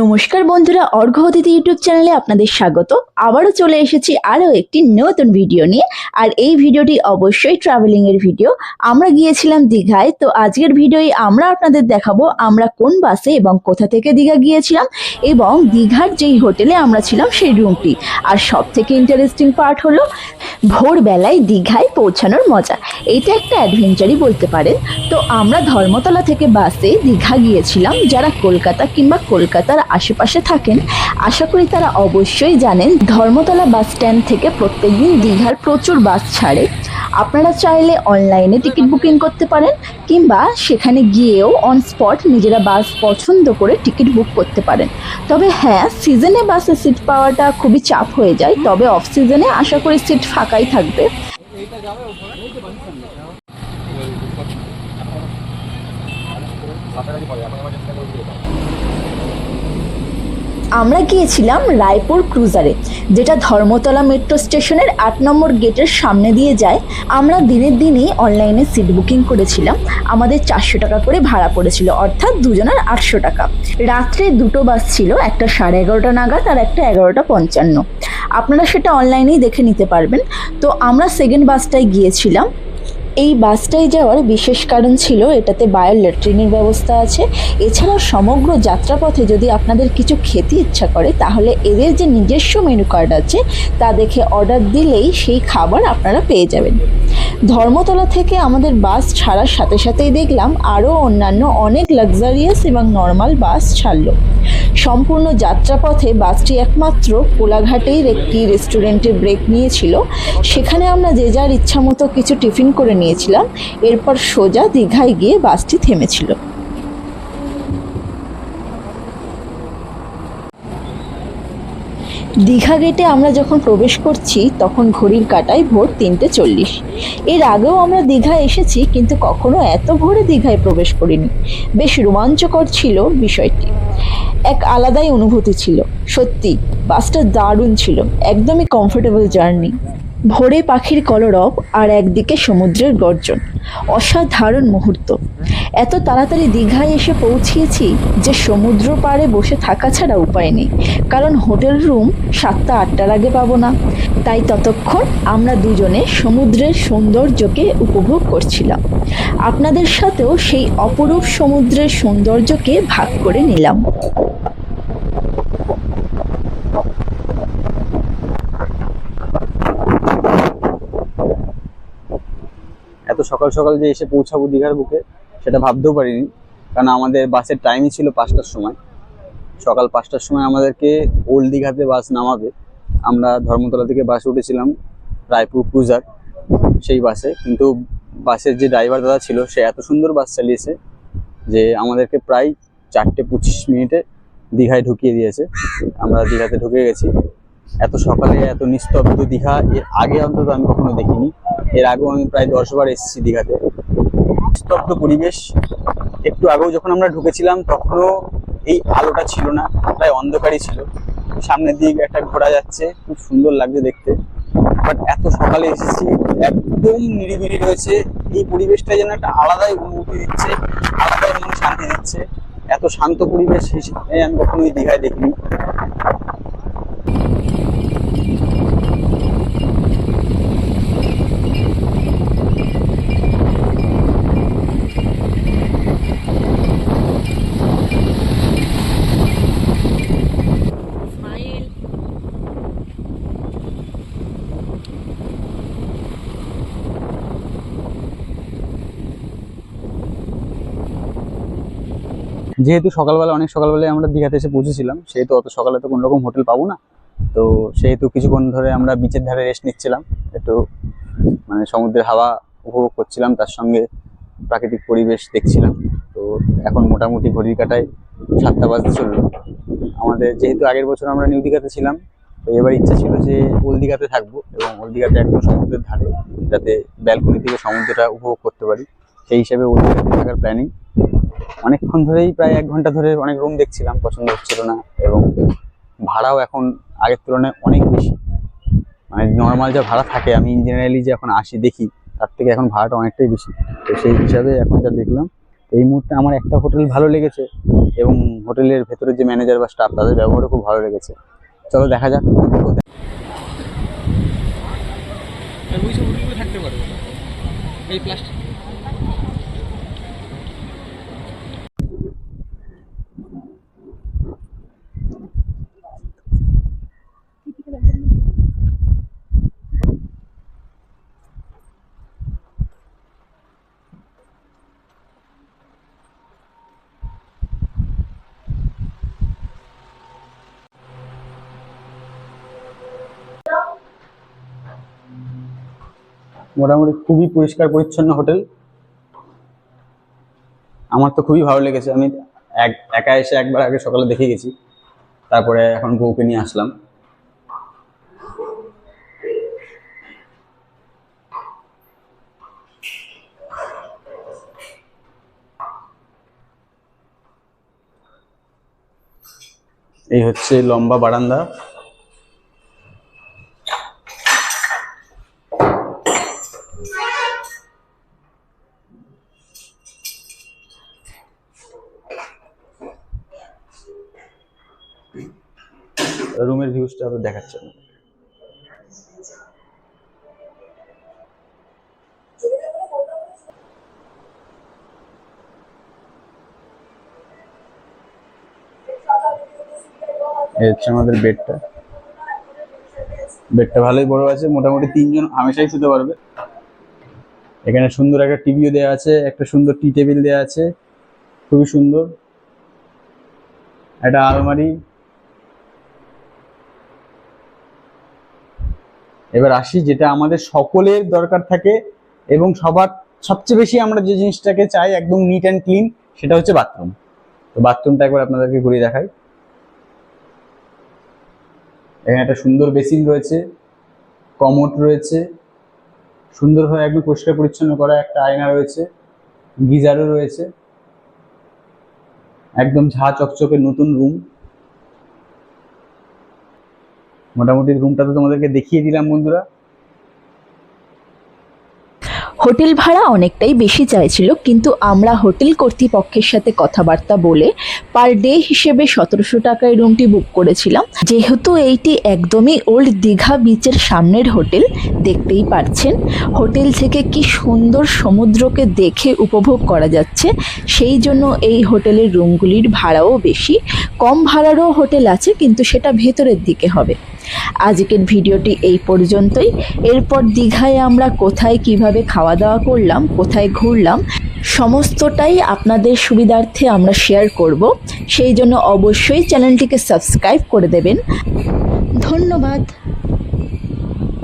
নমস্কার বন্ধুরা অর্ঘ অতিথি ইউটিউব চ্যানেলে আপনাদের স্বাগত। আবারও চলে এসেছি আরও একটি নতুন ভিডিও নিয়ে। আর এই ভিডিওটি অবশ্যই ট্রাভেলিং এর ভিডিও। আমরা গিয়েছিলাম দীঘায়, তো আজকের ভিডিওই আমরা আপনাদের দেখাবো আমরা কোন বাসে এবং কোথা থেকে দীঘা গিয়েছিলাম এবং দীঘার যেই হোটেলে আমরা ছিলাম সেই রুমটি আর সব থেকে ইন্টারেস্টিং পার্ট হলো ভোরবেলায় দীঘায় পৌঁছানোর মজা। এটা একটা অ্যাডভেঞ্চারই বলতে পারেন। তো আমরা ধর্মতলা থেকে বাসে দীঘা গিয়েছিলাম, যারা কলকাতা কিংবা কলকাতার আশেপাশে থাকেন, আশা করি তারা অবশ্যই জানেন ধর্মতলা বাস স্ট্যান্ড থেকে প্রত্যেকদিন দীঘার প্রচুর বাস ছাড়ে। আপনারা চাইলে অনলাইনে টিকিট বুকিং করতে পারেন, কিংবা সেখানে গিয়েও অন স্পট নিজেরা বাস পছন্দ করে টিকিট বুক করতে পারেন। তবে হ্যাঁ সিজনে বাসে সিট পাওয়াটা খুবই চাপ হয়ে যায়, তবে অফ সিজনে আশা করি সিট ফাঁকাই থাকবে। আমরা গিয়েছিলাম রায়পুর ক্রুজারে, যেটা ধর্মতলা মেট্রো স্টেশনের আট নম্বর গেটের সামনে দিয়ে যায়। আমরা দিনের দিনই অনলাইনে সিট বুকিং করেছিলাম, আমাদের চারশো টাকা করে ভাড়া পড়েছিল, অর্থাৎ দুজনের আটশো টাকা। রাত্রে দুটো বাস ছিল, একটা সাড়ে এগারোটা নাগাদ আর একটা এগারোটা পঞ্চান্ন। আপনারা সেটা অনলাইনেই দেখে নিতে পারবেন। তো আমরা সেকেন্ড বাসটায় গিয়েছিলাম এই বাসটায় যাওয়ার বিশেষ কারণ ছিল এটাতে বায়ো ল্যাট্রিনের ব্যবস্থা আছে। এছাড়াও সমগ্র যাত্রাপথে যদি আপনাদের কিছু খেতে ইচ্ছা করে, তাহলে এদের যে নিজস্ব মেনু কার্ড আছে, তা দেখে অর্ডার দিলেই সেই খাবার আপনারা পেয়ে যাবেন। ধর্মতলা থেকে আমাদের বাস ছাড়ার সাথে সাথেই দেখলাম আরও অন্যান্য অনেক লাক্সারিয়াস এবং নর্মাল বাস ছাড়লো। সম্পূর্ণ যাত্রাপথে বাসটি একমাত্র কোলাঘাটের একটি রেস্টুরেন্টে ব্রেক নিয়েছিল। সেখানে আমরা যে যার ইচ্ছা মতো কিছু টিফিন করে নিয়েছিলাম। এরপর সোজা দীঘায় গিয়ে বাসটি থেমেছিল। দীঘা গেটে আমরা যখন প্রবেশ করছি, তখন ঘড়ির কাটায় ভোর তিনটে চল্লিশ। এর আগেও আমরা দীঘা এসেছি, কিন্তু কখনো এত ভোরে দীঘায় প্রবেশ করিনি। বেশ রোমাঞ্চকর ছিল বিষয়টি। এক আলাদাই অনুভূতি ছিল সত্যি। বাসটা দারুণ ছিল একদমই কমফোর্টেবল জার্নি ভোরে পাখির কলরব আর একদিকে সমুদ্রের গর্জন। অসাধারণ মুহূর্ত। এত তাড়াতাড়ি দীঘায় এসে পৌঁছিয়েছি যে সমুদ্র পাড়ে বসে থাকা ছাড়া উপায় নেই। কারণ হোটেল রুম সাতটা আটটার আগে পাবো না। তাই ততক্ষণ আমরা দুজনে সমুদ্রের সৌন্দর্যকে উপভোগ করছিলাম। আপনাদের সাথেও সেই অপরূপ সমুদ্রের সৌন্দর্যকে ভাগ করে নিলাম। সকাল সকাল যে এসে পৌঁছাবো দীঘার বুকে, সেটা ভাবতেও পারিনি। কারণ আমাদের বাসের টাইমই ছিল পাঁচটার সময়। সকাল পাঁচটার সময় আমাদেরকে ওল্ড দীঘাতে বাস নামাবে। আমরা ধর্মতলা থেকে বাস উঠেছিলাম, রায়পুর ক্রুজার সেই বাসে। কিন্তু বাসের যে ড্রাইভার দাদা ছিল, সে এত সুন্দর বাস চালিয়েছে যে আমাদেরকে প্রায় চারটে পঁচিশ মিনিটে দীঘায় ঢুকিয়ে দিয়েছে। আমরা দীঘাতে ঢুকে গেছি। এত সকালে এত নিস্তব্ধ দীঘা, এর আগে অন্তত আমি কখনো দেখিনি। এর আগেও আমি প্রায় দশবার এসেছি দীঘাতে। নিস্তব্ধ পরিবেশ। একটু আগেও যখন আমরা ঢুকেছিলাম, তখনও এই আলোটা ছিল না, প্রায় অন্ধকারই ছিল। সামনের দিক একটা ঘোড়া যাচ্ছে, খুব সুন্দর লাগছে দেখতে। বাট এত সকালে এসেছি, একদম নিরিবিলি রয়েছে। এই পরিবেশটা যেন একটা আলাদাই অনুভূতি দিচ্ছে, আলাদাই মনে শান্তি দিচ্ছে। এত শান্ত পরিবেশ হিসেবে আমি কখনোই দীঘায় দেখিনি। যেহেতু সকালবেলা, অনেক সকালবেলায় আমরা দীঘাতে এসে পৌঁছেছিলাম, সেহেতু অত সকালে তো কোনো রকম হোটেল পাবো না। তো সেহেতু কিছুক্ষণ ধরে আমরা বিচের ধারে রেস্ট নিচ্ছিলাম, একটু মানে সমুদ্রের হাওয়া উপভোগ করছিলাম, তার সঙ্গে প্রাকৃতিক পরিবেশ দেখছিলাম। তো এখন মোটামুটি ঘড়ির কাটায় সাতটা বাজতে চলল। আমাদের যেহেতু আগের বছর আমরা নিউ দীঘাতে ছিলাম, তো এবার ইচ্ছা ছিল যে ওল্ড দীঘাতে থাকব এবং ওল্ড দীঘাতে একদম সমুদ্রের ধারে, যাতে ব্যালকনি থেকে সমুদ্রটা উপভোগ করতে পারি। সেই হিসাবে ওল্ড দীঘাতে থাকার প্ল্যানিং অনেকক্ষণ ধরেই প্রায় এক ঘণ্টা ধরে অনেক রুম দেখছিলাম, পছন্দ হচ্ছিল না এবং ভাড়াও এখন আগের তুলনায় অনেক বেশি। মানে নর্মাল যা ভাড়া থাকে, আমি ইঞ্জিনিয়ারিং যে এখন আসি, দেখি, তার থেকে এখন ভাড়াটা অনেকটাই বেশি। তো সেই হিসাবে এখন যা দেখলাম এই মুহূর্তে আমার একটা হোটেল ভালো লেগেছে এবং হোটেলের ভেতরে যে ম্যানেজার বা স্টাফ তাদের ব্যবহারও খুব ভালো লেগেছে। চলো দেখা যাক। থাকতে এই প্লাস্টিক মোটামুটি খুবই পরিষ্কার পরিচ্ছন্ন হোটেল। আমার তো খুবই ভালো লেগেছে। আমি এক, একা এসে একবার আগে সকালে দেখে গেছি। তারপরে এখন বউকে নিয়ে আসলাম। এই হচ্ছে লম্বা বারান্দা। রুমের ভিউজটা দেখাচ্ছে। এই হচ্ছে আমাদের বেডটা। বেডটা ভালোই বড় আছে, মোটামুটি তিনজন হামেশাই শুতে পারবে। এখানে সুন্দর একটা টিভিও দেওয়া আছে, একটা সুন্দর টি টেবিল দেওয়া আছে, খুবই সুন্দর। একটা আলমারি এবার আসি যেটা আমাদের সকলের দরকার থাকে এবং সবার সবচেয়ে বেশি আমরা যে জিনিসটাকে চাই একদম নিট অ্যান্ড ক্লিন সেটা হচ্ছে বাথরুম তো বাথরুমটা একবার আপনাদেরকে ঘুরিয়ে দেখাই। এখানে একটা সুন্দর বেসিন রয়েছে কমোড রয়েছে সুন্দরভাবে একদম পরিষ্কার পরিচ্ছন্ন করা একটা আয়না রয়েছে, গিজারও রয়েছে, একদম ঝা চকচকে নতুন রুম মোটামুটি রুমটা তো তোমাদেরকে দেখিয়ে দিলাম, বন্ধুরা। হোটেল ভাড়া অনেকটাই বেশি চাইছিল, কিন্তু আমরা হোটেল কর্তৃপক্ষের সাথে কথাবার্তা বলে পার ডে হিসেবে সতেরোশো টাকায় রুমটি বুক করেছিলাম। যেহেতু এইটি একদমই ওল্ড দীঘা বিচের সামনের হোটেল, দেখতেই পাচ্ছেন। হোটেল থেকে কি সুন্দর সমুদ্রকে দেখে উপভোগ করা যাচ্ছে, সেই জন্য এই হোটেলের রুমগুলির ভাড়াও বেশি। কম ভাড়ারও হোটেল আছে, কিন্তু সেটা ভেতরের দিকে হবে। আজকের ভিডিওটি এই পর্যন্তই। এরপর দীঘায় আমরা কোথায় কীভাবে খাওয়া দাওয়া করলাম, কোথায় ঘুরলাম, সমস্তটাই আপনাদের সুবিধার্থে আমরা শেয়ার করব। সেই জন্য অবশ্যই চ্যানেলটিকে সাবস্ক্রাইব করে দেবেন। ধন্যবাদ।